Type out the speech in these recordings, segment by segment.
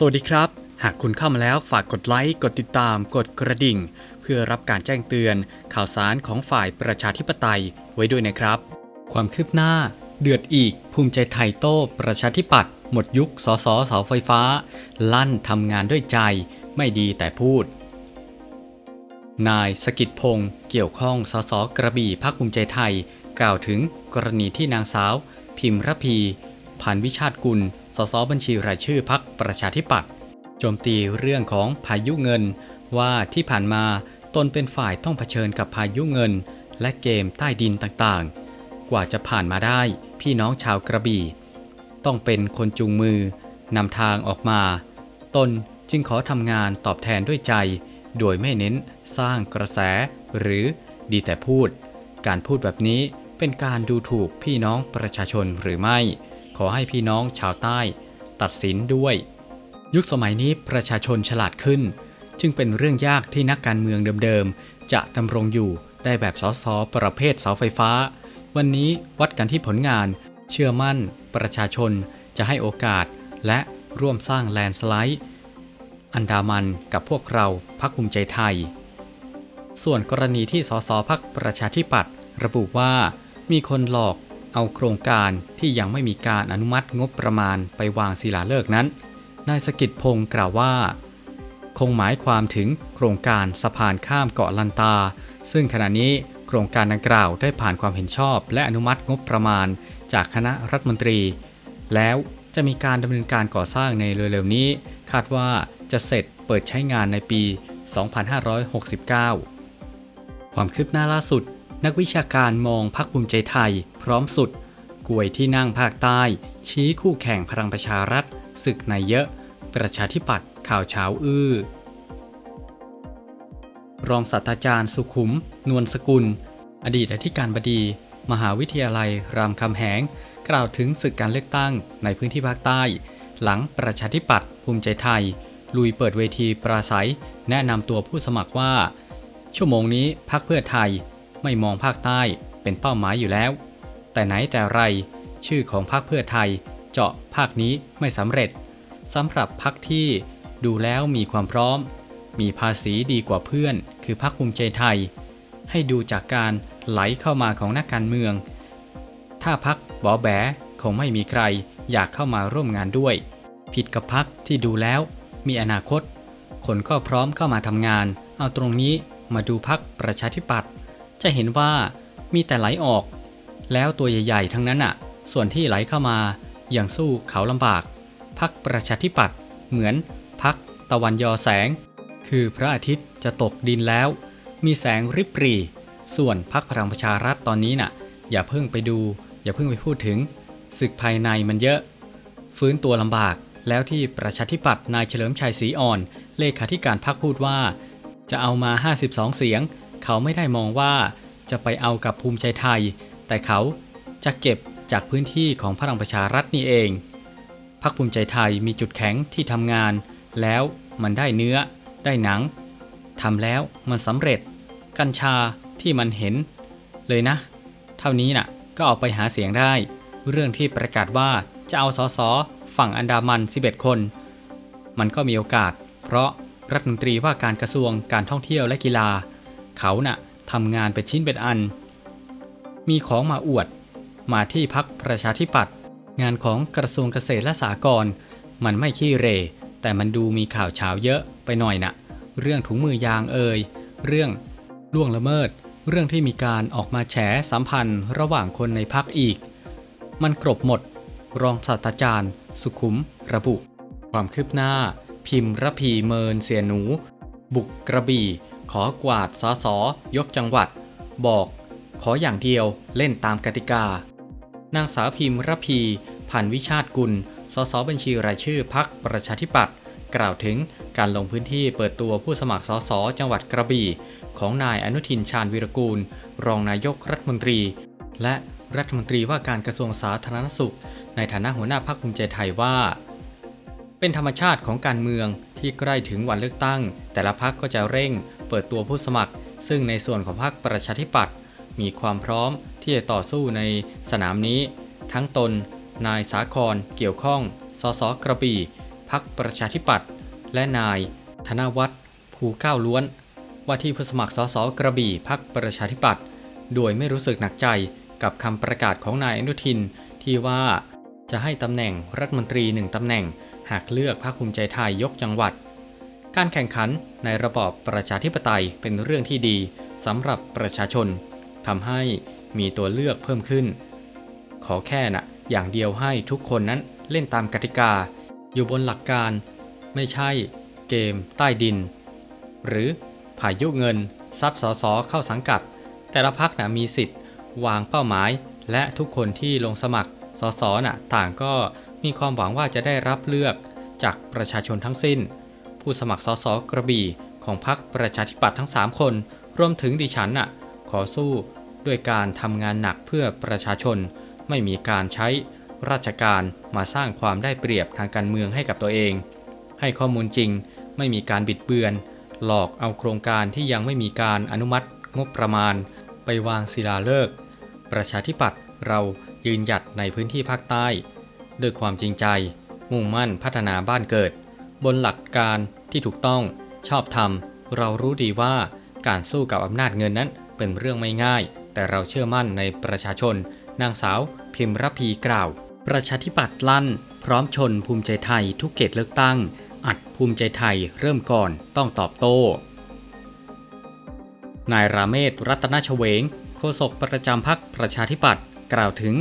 สวัสดีครับ หากคุณเข้ามาแล้วฝากกดไลค์ กดติดตาม กดกระดิ่ง เพื่อรับการแจ้งเตือน ข่าวสารของฝ่ายประชาธิปไตยไว้ด้วยนะครับ ความคืบหน้า เดือดอีก ภูมิใจไทยโต้ประชาธิปัตย์หมดยุคสสเสาไฟฟ้า ลั่นทำงานด้วยใจ ไม่ดีแต่พูด นายสกิดพงศ์เกี่ยวข้องสสกระบี่พักภูมิใจไทย กล่าวถึงกรณีที่นางสาว พิมระพีพันวิชาติกุล สสบัญชีรายชื่อพักประชาธิปัตย์โจมตีเรื่องของพายุเงิน ว่าที่ผ่านมาตนเป็นฝ่ายต้องเผชิญกับพายุเงิน และเกมใต้ดินต่างๆ กว่าจะผ่านมาได้พี่น้องชาวกระบี่ ต้องเป็นคนจูงมือนำทางออกมา ตนจึงขอทำงานตอบแทนด้วยใจ โดยไม่เน้นสร้างกระแส หรือดีแต่พูด การพูดแบบนี้เป็นการดูถูกพี่น้องประชาชนหรือไม่ ขอให้พี่น้องชาวใต้ ตัดสินด้วย ยุคสมัยนี้ประชาชนฉลาดขึ้น จึงเป็นเรื่องยากที่นักการเมืองเดิมๆ จะดำรงอยู่ได้แบบสสประเภทเสาไฟฟ้า วันนี้วัดกันที่ผลงาน เชื่อมั่น ประชาชนจะให้โอกาส และร่วมสร้างแลนสไลด์อันดามันกับพวกเราพักภูมิใจไทย ส่วนกรณีที่สสพักประชาธิปัตย์ระบุว่ามีคนหลอก เอาโครงการที่ยังไม่มีการอนุมัติงบประมาณไปวางศิลาฤกษ์นั้น นายสกิดพงศ์กล่าวว่า คงหมายความถึงโครงการสะพานข้ามเกาะลันตา ซึ่งขณะนี้โครงการดังกล่าวได้ผ่านความเห็นชอบ และอนุมัติงบประมาณจากคณะรัฐมนตรี แล้วจะมีการดำเนินการก่อสร้างในเร็วๆนี้ คาดว่าจะเสร็จเปิดใช้งานในปี 2569 ความคืบหน้าล่าสุด นักวิชาการมองพักภูมิใจไทย พร้อมสุดกวยที่นั่งภาคใต้ ชี้คู่แข่งพลังประชารัฐศึกในเยอะ ประชาธิปัตย์ข่าวเช้าอื้อ รองศาสตราจารย์สุขุม นวลสกุล อดีตอธิการบดี มหาวิทยาลัยรามคำแหง กล่าวถึงศึกการเลือกตั้งในพื้นที่ภาคใต้ หลังประชาธิปัตย์ภูมิใจไทย ลุยเปิดเวทีปราศัย แนะนำตัวผู้สมัครว่า ชั่วโมงนี้พักเพื่อไทย ไม่มองภาคใต้เป็นเป้าหมายอยู่แล้ว แต่ไหนแต่ไร ชื่อของพรรคเพื่อไทย เจาะภาคนี้ไม่สำเร็จสำหรับพรรคที่ดูแล้วมีความพร้อม มีภาษีดีกว่าเพื่อน คือพรรคภูมิใจไทย ให้ดูจากการไหลเข้ามาของนักการเมือง ถ้าพักบอแบคงไม่มีใครอยากเข้ามาร่วมงานด้วย ผิดกับพักที่ดูแล้วมีอนาคต คนก็พร้อมเข้ามาทำงาน เอาตรงนี้มาดูพักประชาธิปัตย์ จะเห็นว่ามีแต่ไหลออก แล้วตัวใหญ่ๆ ทั้งนั้นอะ ส่วนที่ไหลเข้ามาอย่างสู้เขาลำบาก พักประชาธิปัตย์เหมือนพักตะวันยอแสง คือพระอาทิตย์จะตกดินแล้ว มีแสงริบปรี ส่วนพักพลังประชารัฐตอนนี้น่ะ อย่าเพิ่งไปดู อย่าเพิ่งไปพูดถึงศึกภายในมันเยอะ ฟื้นตัวลำบากแล้วที่ประชาธิปัตย์นายเฉลิมชัยศรีอ่อน เลขาธิการพักพูดว่า จะเอามา 52 เสียง เขาไม่ได้มองว่าจะไปเอากับภูมิใจไทย แต่เขาจะเก็บจากพื้นที่ของพลังประชารัฐนี่เองพักภูมิใจไทยมีจุดแข็งที่ทำงาน แล้วมันได้เนื้อ ได้หนังทำแล้วมันสำเร็จ กัญชาที่มันเห็น เลยนะ เท่านี้น่ะก็เอาไปหาเสียงได้ เรื่องที่ประกาศว่าจะเอาสอสอฝั่งอันดามัน11คน มันก็มีโอกาส เพราะรัฐมนตรีว่าการกระทรวงการท่องเที่ยวและกีฬา เขาน่ะทำงานเป็นชิ้นเป็นอัน มีของมาอวด มาที่พักประชาธิปัตย์งานของกระทรวงเกษตรและสหกรณ์มันไม่ขี้เร แต่มันดูมีข่าวเช้าเยอะไปหน่อยน่ะ เรื่องถุงมือยางเอ่ยเรื่องล่วงละเมิด เรื่องที่มีการออกมาแฉสัมพันธ์ระหว่างคนในพักอีก มันกรบหมด รองศาสตราจารย์ สุขุม ระบุ ความคืบหน้า พิมพ์ระพีเมินเสียหนู บุกกระบี่ ขอกวาดสสยกจังหวัด บอก ขออย่างเดียวเล่นตามกติกา นางสาวพิมพ์รพีพันวิชาติกุลสสบัญชีรายชื่อพักประชาธิปัตย์กล่าวถึงการลงพื้นที่เปิดตัวผู้สมัครสสจังหวัดกระบี่ ของนายอนุทินชาญวีรกูล รองนายกรัฐมนตรี และรัฐมนตรีว่าการกระทรวงสาธารณสุข ในฐานะหัวหน้าพรรคภูมิใจไทยว่า เป็นธรรมชาติของการเมืองที่ใกล้ถึงวันเลือกตั้ง แต่ละพักก็จะเร่ง เปิดตัวผู้สมัคร ซึ่งในส่วนของพรรคประชาธิปัตย์มีความพร้อมที่จะต่อสู้ในสนามนี้ ทั้งตน นายสาครเกี่ยวข้อง สสกระบี่พักประชาธิปัตย์และนาย ธนวัฒน์ภูเก้าล้วน ว่าที่ผู้สมัครสสกระบี่พักประชาธิปัตย์โดยไม่รู้สึกหนักใจกับคำประกาศของนายอนุทินที่ว่าจะให้ตำแหน่งรัฐมนตรีหนึ่งตำแหน่ง หากเลือกพรรคภูมิใจไทยยกจังหวัด การแข่งขันในระบอบประชาธิปไตยเป็นเรื่องที่ดีสำหรับประชาชนทำให้มีตัวเลือกเพิ่มขึ้น ขอแค่นะอย่างเดียวให้ทุกคนนั้นเล่นตามกติกา อยู่บนหลักการ ไม่ใช่เกมใต้ดิน หรือพายุเงินซับสอสอเข้าสังกัด แต่ละพักนะมีสิทธิ์ วางเป้าหมาย และทุกคนที่ลงสมัครสอสอน่ะต่างก็มีความหวังว่าจะได้รับเลือกจากประชาชนทั้งสิ้น ผู้สมัครสสกระบี่ของพรรคประชาธิปัตย์ทั้ง 3 คน รวมถึงดิฉันน่ะขอสู้ด้วยการทำงานหนักเพื่อประชาชน ไม่มีการใช้ราชการมาสร้างความได้เปรียบทางการเมืองให้กับตัวเอง ให้ข้อมูลจริง ไม่มีการบิดเบือน หลอกเอาโครงการที่ยังไม่มีการอนุมัติงบประมาณ ไปวางศิลาฤกษ์ประชาธิปัตย์เรายืนหยัดในพื้นที่ภาคใต้ ด้วยความจริงใจ มุ่งมั่นพัฒนาบ้านเกิด บนหลักการที่ถูกต้องชอบธรรม เรารู้ดีว่าการสู้กับอำนาจเงินนั้นเป็นเรื่องไม่ง่าย แต่เราเชื่อมั่นในประชาชน นางสาว พิมรพีกล่าว ประชาธิปัตย์ลั่น พร้อมชนภูมิใจไทยทุกเขตเลือกตั้ง อัดภูมิใจไทยเริ่มก่อนต้องตอบโต้ นายราเมศรัตนชเวง โฆษกประจำพักประชาธิปัตย์กล่าวถึง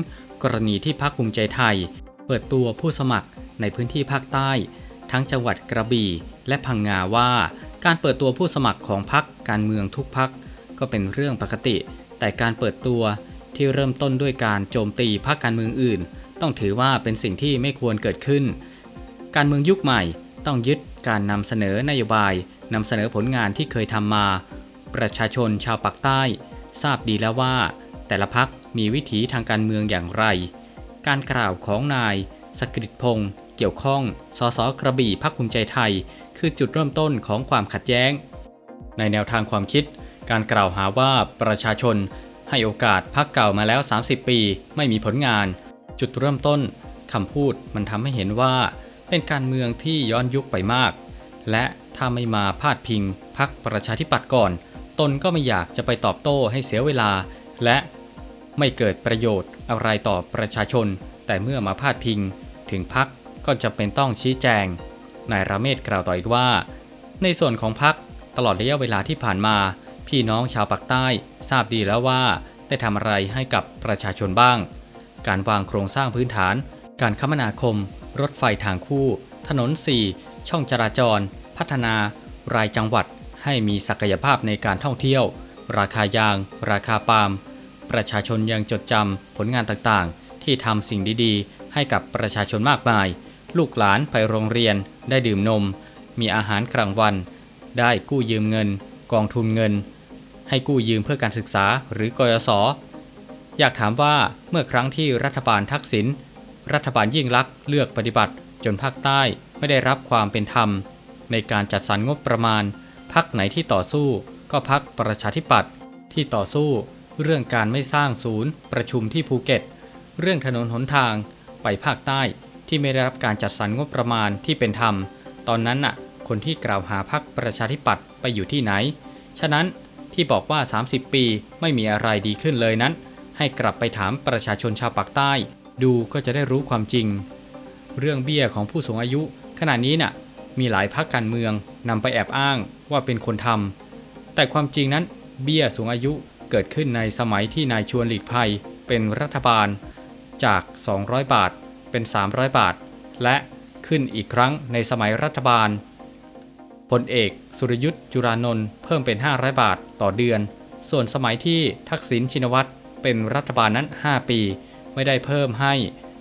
กรณีที่พักภูมิใจไทย เปิดตัวผู้สมัครในพื้นที่ภาคใต้ ทั้งจังหวัดกระบี่และพังงาว่า การเปิดตัวผู้สมัครของพักการเมืองทุกพักก็เป็นเรื่องปกติ แต่การเปิดตัวที่เริ่มต้นด้วยการโจมตีพรรคการเมืองอื่น ต้องถือว่าเป็นสิ่งที่ไม่ควรเกิดขึ้น การเมืองยุคใหม่ต้องยึดการนำเสนอนโยบายนำเสนอผลงานที่เคยทำมา ประชาชนชาวปากใต้ ทราบดีแล้วว่า แต่ละพักมีวิถีทางการเมืองอย่างไร การกล่าวของนาย สกฤตพงศ์ เกี่ยวข้อง สสกระบี่พักภูมิใจไทย คือจุดเริ่มต้นของความขัดแย้ง ในแนวทางความคิด การกล่าวหาว่าประชาชน ให้โอกาสพักเก่ามาแล้ว 30 ปี ไม่มีผลงาน จุดเริ่มต้นคำพูดมันทำให้เห็นว่า เป็นการเมืองที่ย้อนยุคไปมาก และถ้าไม่มาพาดพิงพักประชาธิปัตย์ก่อน ตนก็ไม่อยากจะไปตอบโต้ให้เสียเวลา และไม่เกิดประโยชน์อะไรต่อประชาชน แต่เมื่อมาพาดพิงถึงพัก ก็จะเป็นต้องชี้แจง นายราเมศกล่าวต่ออีกว่า ในส่วนของพักตลอดระยะเวลาที่ผ่านมา พี่น้องชาวปากใต้ทราบดีแล้วว่า ได้ทำอะไรให้กับประชาชนบ้าง การวางโครงสร้างพื้นฐาน การคมนาคม รถไฟทางคู่ ถนน 4 ช่องจราจร พัฒนารายจังหวัดให้มีศักยภาพในการท่องเที่ยว ราคายาง ราคาปาล์มประชาชนยังจดจำผลงานต่างๆ ที่ทำสิ่งดีๆ ให้กับประชาชนมากมาย ลูกหลานไปโรงเรียน ได้ดื่มนม มีอาหารกลางวัน ได้กู้ยืมเงิน กองทุนเงิน ให้กู้ยืมเพื่อการศึกษาหรือกยศอยากถามว่าเมื่อครั้งที่รัฐบาลทักษิณรัฐบาลยิ่งลักษณ์เลือกปฏิบัติ จนภาคใต้ไม่ได้รับความเป็นธรรม ในการจัดสรรงบประมาณ พักไหนที่ต่อสู้ก็พักประชาธิปัตย์ที่ต่อสู้เรื่องการไม่สร้างศูนย์ ประชุมที่ภูเก็ต เรื่องถนนหนทางไปภาคใต้ ที่ไม่ได้รับการจัดสรรงบประมาณที่เป็นธรรม ตอนนั้นน่ะ คนที่กล่าวหาพักประชาธิปัตย์ไปอยู่ที่ไหน ฉะนั้นที่บอกว่า 30 ปีไม่มีอะไรดีขึ้นเลยนั้น ให้กลับไปถามประชาชนชาวปากใต้ ดูก็จะได้รู้ความจริง เรื่องเบี้ยของผู้สูงอายุ ขณะนี้น่ะ มีหลายพักการเมืองนำไปแอบอ้างว่าเป็นคนทำแต่ความจริงนั้นเบี้ยสูงอายุเกิดขึ้นในสมัยที่นายชวนหลีกภัยเป็นรัฐบาลจาก 200 บาท เป็น 300 บาท และขึ้นอีกครั้งในสมัยรัฐบาลพลเอกสุรยุทธ์จุรานนท์เพิ่มเป็น 500 บาทต่อเดือน ส่วนสมัยที่ทักษิณชินวัตรเป็นรัฐบาลนั้น 5 ปี ไม่ได้เพิ่มให้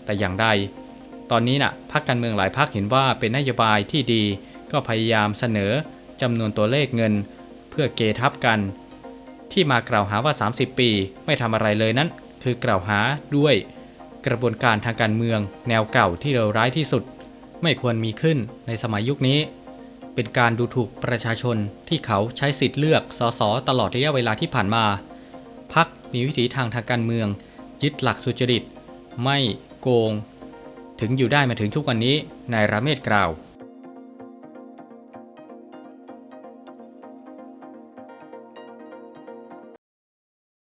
แต่อย่างใด ตอนนี้น่ะพรรคการเมืองหลายพรรคเห็นว่าเป็นนโยบายที่ดี ก็พยายามเสนอจำนวนตัวเลขเงิน เพื่อเกทับกัน ที่มากล่าวหาว่า 30 ปี ไม่ทำอะไรเลยนั้น คือกล่าวหาด้วย กระบวนการทางการเมือง แนวเก่าที่เลวร้ายที่สุด ไม่ควรมีขึ้นในสมัยยุคนี้ เป็นการดูถูกประชาชนที่เขาใช้สิทธิ์เลือกสสตลอดระยะเวลาที่ผ่านมาพักมีวิถีทางทางการเมือง ยึดหลักสุจริต ไม่โกง ถึงอยู่ได้มาถึงทุกวันนี้นายราเมศกล่าว